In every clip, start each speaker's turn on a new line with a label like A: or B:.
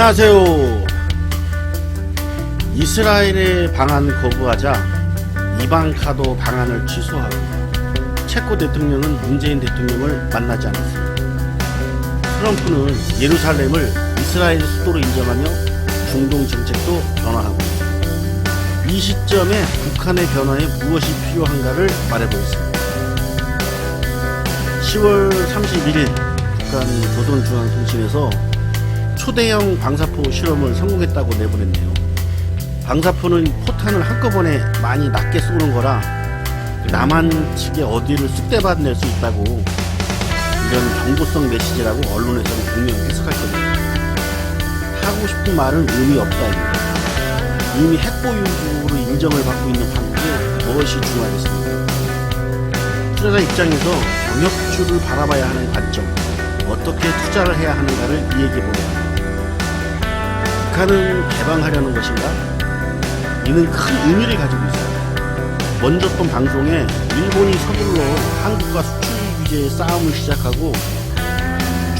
A: 안녕하세요. 이스라엘의 방안 거부하자 이방카도 방안을 취소하고 체코 대통령은 문재인 대통령을 만나지 않았습니다. 트럼프는 예루살렘을 이스라엘 수도로 인정하며 중동 정책도 변화하고 있습니다. 이 시점에 북한의 변화에 무엇이 필요한가를 말해보겠습니다. 10월 31일 북한 조선중앙통신에서 초대형 방사포 실험을 성공했다고 내보냈네요. 방사포는 포탄을 한꺼번에 많이 낮게 쏘는 거라 남한 측의 어디를 쑥대밭 낼 수 있다고 이런 정보성 메시지라고 언론에서는 분명히 해석할 겁니다. 하고 싶은 말은 의미 없다입니다. 이미 핵보유국으로 인정을 받고 있는 한국에 무엇이 중요하겠습니까? 투자자 입장에서 경협주를 바라봐야 하는 관점, 어떻게 투자를 해야 하는가를 이야기해 보려 합니다. 북한은 개방하려는 것인가? 이는 큰 의미를 가지고 있습니다. 먼저 본 방송에 일본이 서둘러 한국과 수출 규제의 싸움을 시작하고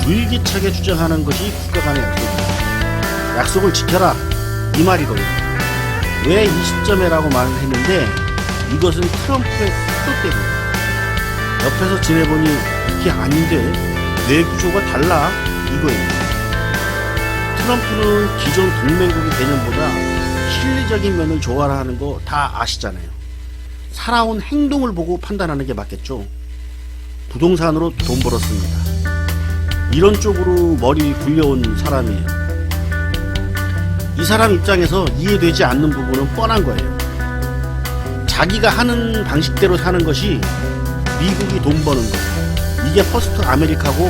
A: 줄기차게 주장하는 것이 국가 간의 약속입니다. 약속을 지켜라 이 말이거든요. 왜 이 시점에라고 말을 했는데 이것은 트럼프의 태도 때문입니다. 옆에서 지내보니 이게 아닌데 뇌 구조가 달라 이거예요. 트럼프는 기존 동맹국의 개념보다 실리적인 면을 좋아라 하는 거 다 아시잖아요. 살아온 행동을 보고 판단하는 게 맞겠죠. 부동산으로 돈 벌었습니다. 이런 쪽으로 머리 굴려온 사람이에요. 이 사람 입장에서 이해되지 않는 부분은 뻔한 거예요. 자기가 하는 방식대로 사는 것이 미국이 돈 버는 거. 이게 퍼스트 아메리카고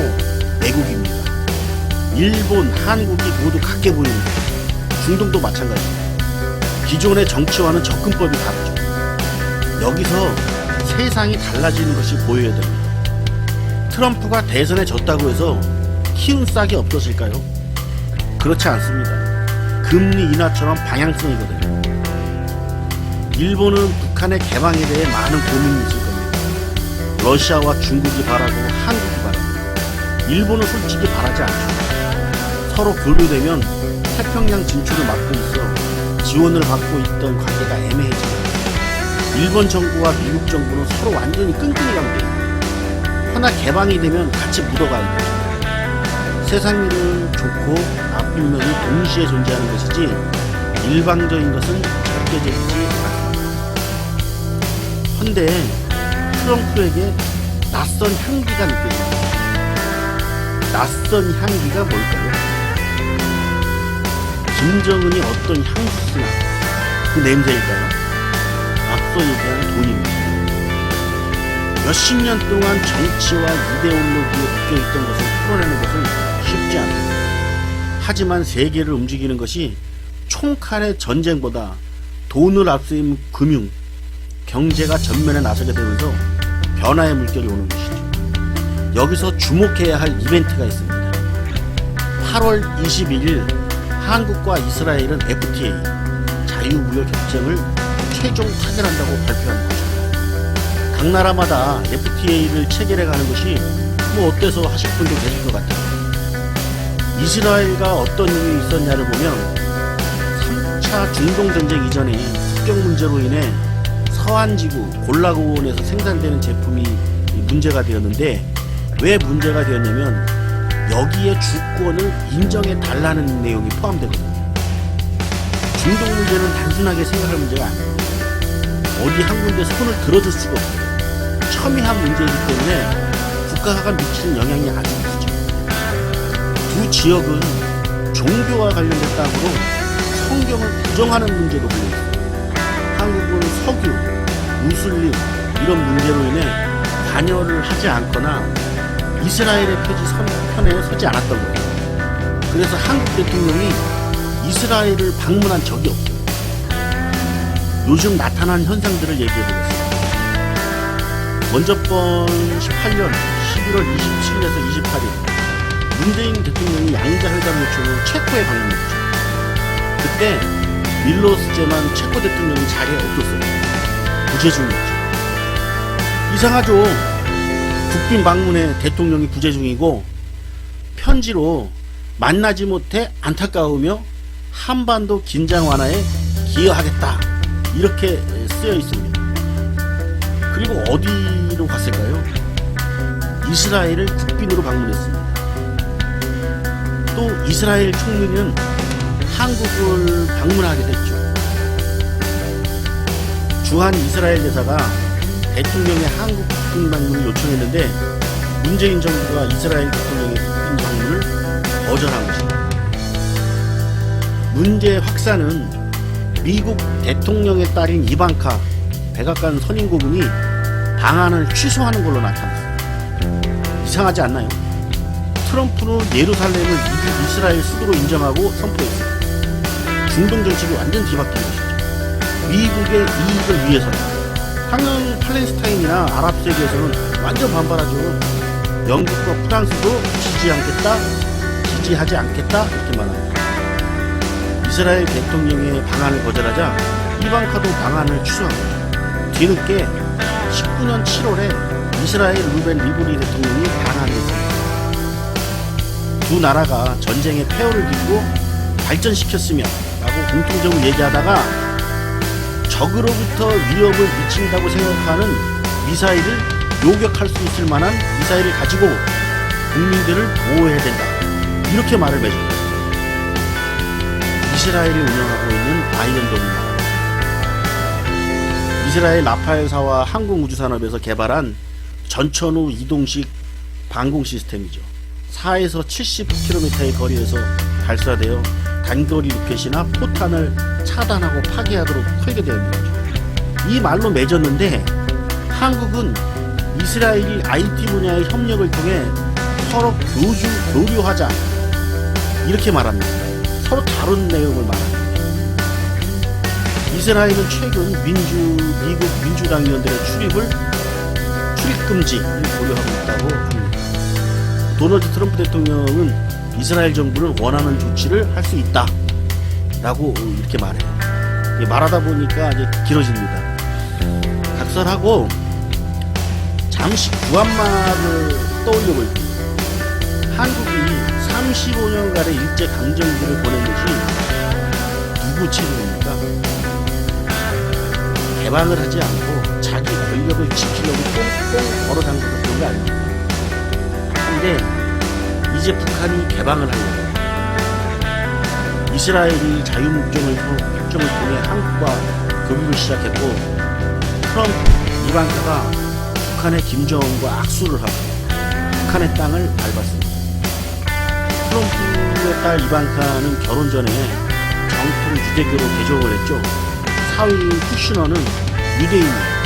A: 외국입니다. 일본, 한국이 모두 같게 보입니다. 중동도 마찬가지입니다. 기존의 정치와는 접근법이 다르죠. 여기서 세상이 달라지는 것이 보여야 됩니다. 트럼프가 대선에 졌다고 해서 키운 싹이 없어질까요? 그렇지 않습니다. 금리 인하처럼 방향성이거든요. 일본은 북한의 개방에 대해 많은 고민이 있을 겁니다. 러시아와 중국이 바라고 한국이 바라고 일본은 솔직히 바라지 않죠. 서로 교류되면 태평양 진출을 막고 있어 지원을 받고 있던 관계가 애매해집니다. 일본 정부와 미국 정부는 서로 완전히 끈끈이 관계입니다. 하나 개방이 되면 같이 묻어가야 돼요. 세상 일은 좋고 나쁜 면이 동시에 존재하는 것이지 일방적인 것은 절대 되지 않습니다. 헌데 트럼프에게 낯선 향기가 느껴집니다. 낯선 향기가 뭘까요? 김정은이 어떤 향수 쓰나 그 냄새일까요? 앞서 얘기한 돈입니다. 몇십 년 동안 정치와 이데올로기에 묶여있던 것을 풀어내는 것은 쉽지 않습니다. 하지만 세계를 움직이는 것이 총칼의 전쟁보다 돈을 앞세운 금융, 경제가 전면에 나서게 되면서 변화의 물결이 오는 것이죠. 여기서 주목해야 할 이벤트가 있습니다. 8월 21일 한국과 이스라엘은 FTA 자유무역 협정을 최종 타결한다고 발표한 거죠. 각 나라마다 FTA를 체결해 가는 것이 뭐 어때서 하실 분도 계실 것 같아요. 이스라엘과 어떤 일이 있었냐를 보면 3차 중동 전쟁 이전에 국경 문제로 인해 서한지구 골라고원에서 생산되는 제품이 문제가 되었는데 왜 문제가 되었냐면 여기에 주권을 인정해 달라는 내용이 포함되거든요. 중동 문제는 단순하게 생각할 문제가 아니에요. 어디 한 군데 손을 들어줄 수가 없어요. 첨예한 문제이기 때문에 국가가 미치는 영향이 아주 크죠. 두 지역은 종교와 관련된 땅으로 성경을 부정하는 문제로 걸려있어요. 한국은 석유, 무슬림 이런 문제로 인해 관여를 하지 않거나 이스라엘의 표지 선- 편에 서지 않았던 거예요. 그래서 한국 대통령이 이스라엘을 방문한 적이 없어요. 요즘 나타난 현상들을 얘기해 보겠습니다. 먼저 번 18년 11월 27일에서 28일 문재인 대통령이 양자회담 요청을 체코에 방문했죠. 그때 밀로스 제만 체코 대통령이 자리에 없었어요. 부재 중이었죠. 이상하죠. 국빈 방문에 대통령이 부재 중이고 편지로 만나지 못해 안타까우며 한반도 긴장 완화에 기여하겠다 이렇게 쓰여 있습니다. 그리고 어디로 갔을까요? 이스라엘을 국빈으로 방문했습니다. 또 이스라엘 총리는 한국을 방문하게 됐죠. 주한 이스라엘 대사가 대통령의 한국 국빈 방문을 요청했는데 문재인 정부가 이스라엘 대통령의 국빈 방문을 거절한 것입니다. 문제 확산은 미국 대통령의 딸인 이방카 백악관 선임 고문이 방안을 취소하는 걸로 나타났습니다. 이상하지 않나요? 트럼프는 예루살렘을 이- 이스라엘 수도로 인정하고 선포했습니다. 중동 정책이 완전 뒤바뀐 것이죠. 미국의 이익을 위해서는 당연히 팔레스타인이나 아랍 세계에서는 완전 반발하죠. 영국과 프랑스도 지지 않겠다, 지지하지 않겠다 이렇게 말합니다. 이스라엘 대통령의 방안을 거절하자 이방카도 방안을 취소합니다. 뒤늦게 19년 7월에 이스라엘 루벤 리브니 대통령이 방한했습니다. 두 나라가 전쟁의 폐허를 딛고 발전시켰으며 라고 공통적으로 얘기하다가 적으로부터 위협을 미친다고 생각하는 미사일을 요격할 수 있을 만한 미사일을 가지고 국민들을 보호해야 된다. 이렇게 말을 맺습니다. 이스라엘이 운영하고 있는 아이언돔을 말합니다. 이스라엘 라파엘사와 항공우주산업에서 개발한 전천후 이동식 방공 시스템이죠. 4에서 70km의 거리에서 발사되어 단거리 로켓이나 포탄을 차단하고 파괴하도록 설계되어 있는 거죠. 이 말로 맺었는데 한국은 이스라엘이 IT 분야의 협력을 통해 서로 교주, 교류하자 이렇게 말합니다. 서로 다른 내용을 말합니다. 이스라엘은 최근 민주 미국 민주당 의원들의 출입을 출입 금지를 고려하고 있다고 합니다. 도널드 트럼프 대통령은 이스라엘 정부는 원하는 조치를 할 수 있다 라고 이렇게 말해요. 말하다 보니까 이제 길어집니다. 각설하고 잠시 구한말을 떠올려 볼게요. 한국이 35년간의 일제 강점기를 보낸 것이 누구 책임입니까? 개방을 하지 않고 자기 권력을 지키려고 꽁꽁 걸어 잠그는 그런 게 아닙니다. 근데 이제 북한이 개방을 하려고 이스라엘이 자유목적을 협정을 통해 한국과 교류를 시작했고 트럼프 이방카가 북한의 김정은과 악수를 하고 북한의 땅을 밟았습니다. 트럼프의 딸 이방카는 결혼 전에 정통 유대교로 개종을 했죠. 사위인 쿠슈너는 유대인이에요.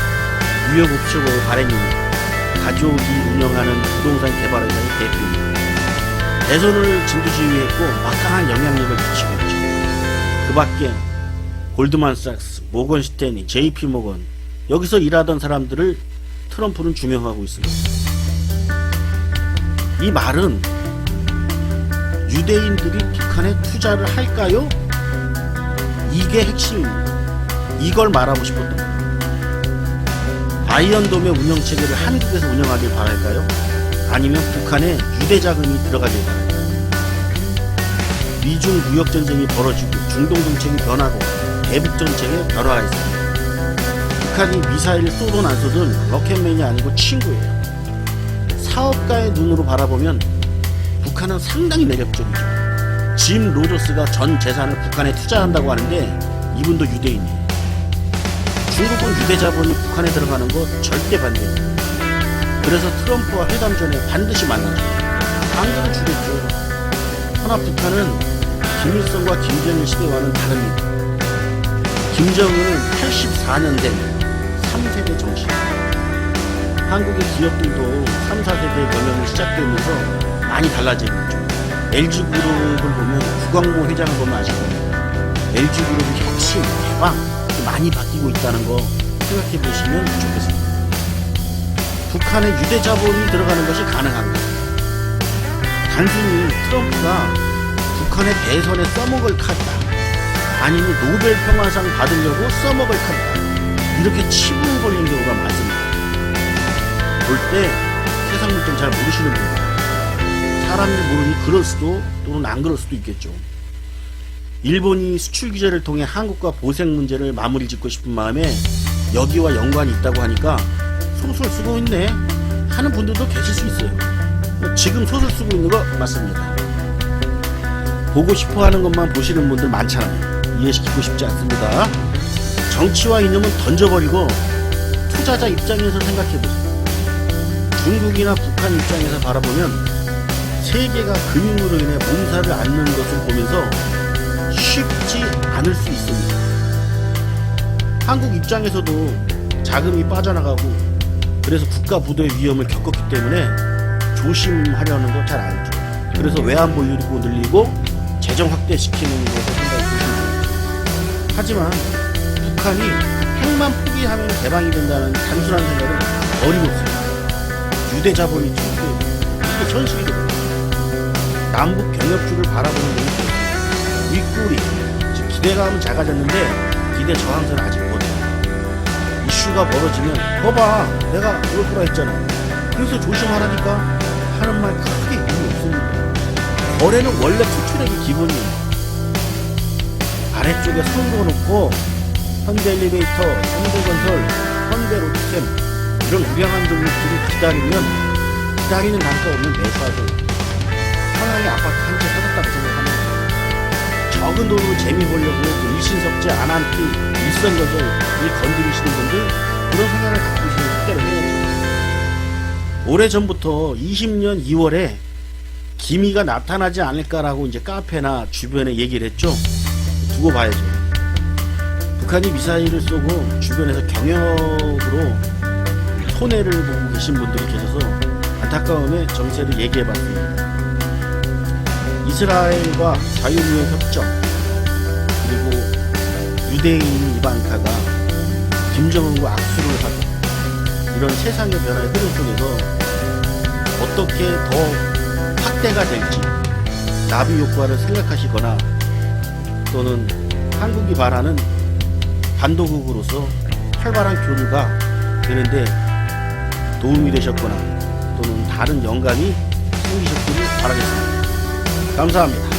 A: 뉴욕 옵쇼의 발행인이에요. 가족이 운영하는 부동산 개발회사의 대표입니다. 대선을 진두지휘했고 막강한 영향력을 미치고. 그 밖에 골드만삭스, 모건스탠리, JP 모건 여기서 일하던 사람들을 트럼프는 주명하고 있습니다. 이 말은 유대인들이 북한에 투자를 할까요? 이게 핵심입니다. 이걸 말하고 싶었던 거예요. 아이언돔의 운영 체계를 한국에서 운영하길 바랄까요? 아니면 북한에 유대 자금이 들어가길 바랄까요? 미중 무역 전쟁이 벌어지고 중동 정책이 변하고 대북 정책에 변화가 있습니다. 북한이 미사일을 쏘든 안 쏘든 로켓맨이 아니고 친구예요. 사업가의 눈으로 바라보면 북한은 상당히 매력적이죠. 짐 로저스가 전 재산을 북한에 투자한다고 하는데 이분도 유대인이에요. 중국은 유대 자본이 북한에 들어가는 거 절대 반대입니다. 그래서 트럼프와 회담 전에 반드시 만나죠. 당근을 주겠죠. 허나 북한은 김일성과 김정일 시대와는 다릅니다. 김정은은 84년 된 3세대 정신. 한국의 기업들도 3, 4세대 경영이 시작되면서 많이 달라지고 있죠. LG그룹을 보면 구광모 회장을 보면 아실 겁니다. LG그룹의 혁신, 개방 많이 바뀌고 있다는 거 생각해 보시면 좋겠습니다. 북한의 유대 자본이 들어가는 것이 가능합니다. 단순히 트럼프가 북한의 대선에 써먹을 카드다. 아니면 노벨 평화상 받으려고 써먹을 카드다. 이렇게 치부에 걸린 경우가 많습니다. 볼 때 세상 물정 잘 모르시는 분들. 사람이 모르니 그럴 수도 또는 안 그럴 수도 있겠죠. 일본이 수출 규제를 통해 한국과 보색 문제를 마무리 짓고 싶은 마음에 여기와 연관이 있다고 하니까 소설 쓰고 있네 하는 분들도 계실 수 있어요. 지금 소설 쓰고 있는 거 맞습니다. 보고 싶어 하는 것만 보시는 분들 많잖아요. 이해시키고 싶지 않습니다. 정치와 이념은 던져버리고 투자자 입장에서 생각해보세요. 중국이나 북한 입장에서 바라보면 세계가 금융으로 인해 몸살을 앓는 것을 보면서 쉽지 않을 수 있습니다. 한국 입장에서도 자금이 빠져나가고 그래서 국가 부도의 위험을 겪었기 때문에 조심하려는 거 잘 알죠. 그래서 외환 보유고 늘리고 재정 확대시키는 생각해 보시면 됩니다. 하지만 북한이 핵만 포기하면 개방이 된다는 단순한 생각은 어림없습니다. 유대 자본이 충분히 이게 현실이거든요. 남북 경협주를 바라보는 눈이. 윗골이 지금 기대감은 작아졌는데 기대 저항선은 아직 못해요. 이슈가 벌어지면 거봐 내가 그럴 거라 했잖아. 그래서 조심하라니까 하는 말 크게 의미 없습니다. 거래는 원래 투트랙이 기본이에요. 아래쪽에 손 그어놓고 현대 엘리베이터, 현대건설, 현대로템 이런 우량한 종목들이 기다리면 기다리는 단가 없는 매수하죠. 천왕의 아파트 한 채 사줬다고 생각하면 적은 돈으로 재미 보려고 그 일신석재, 아난티, 일선거절 이 건드리시는 분들 그런 생각을 갖고 있으면 그때로 해야죠. 오래전부터 20년 2월에 기미가 나타나지 않을까라고 이제 카페나 주변에 얘기를 했죠. 두고 봐야죠. 북한이 미사일을 쏘고 주변에서 경협으로 손해를 보고 계신 분들이 계셔서 안타까움에 정세를 얘기해 봤습니다. 이스라엘과 자유무역 협정 그리고 유대인 이반카가 김정은과 악수를 하고 이런 세상의 변화의 흐름 속에서 어떻게 더 확대가 될지 나비 효과를 생각하시거나 또는 한국이 바라는 반도국으로서 활발한 교류가 되는데 도움이 되셨거나 또는 다른 영감이 생기셨기를 바라겠습니다. 감사합니다.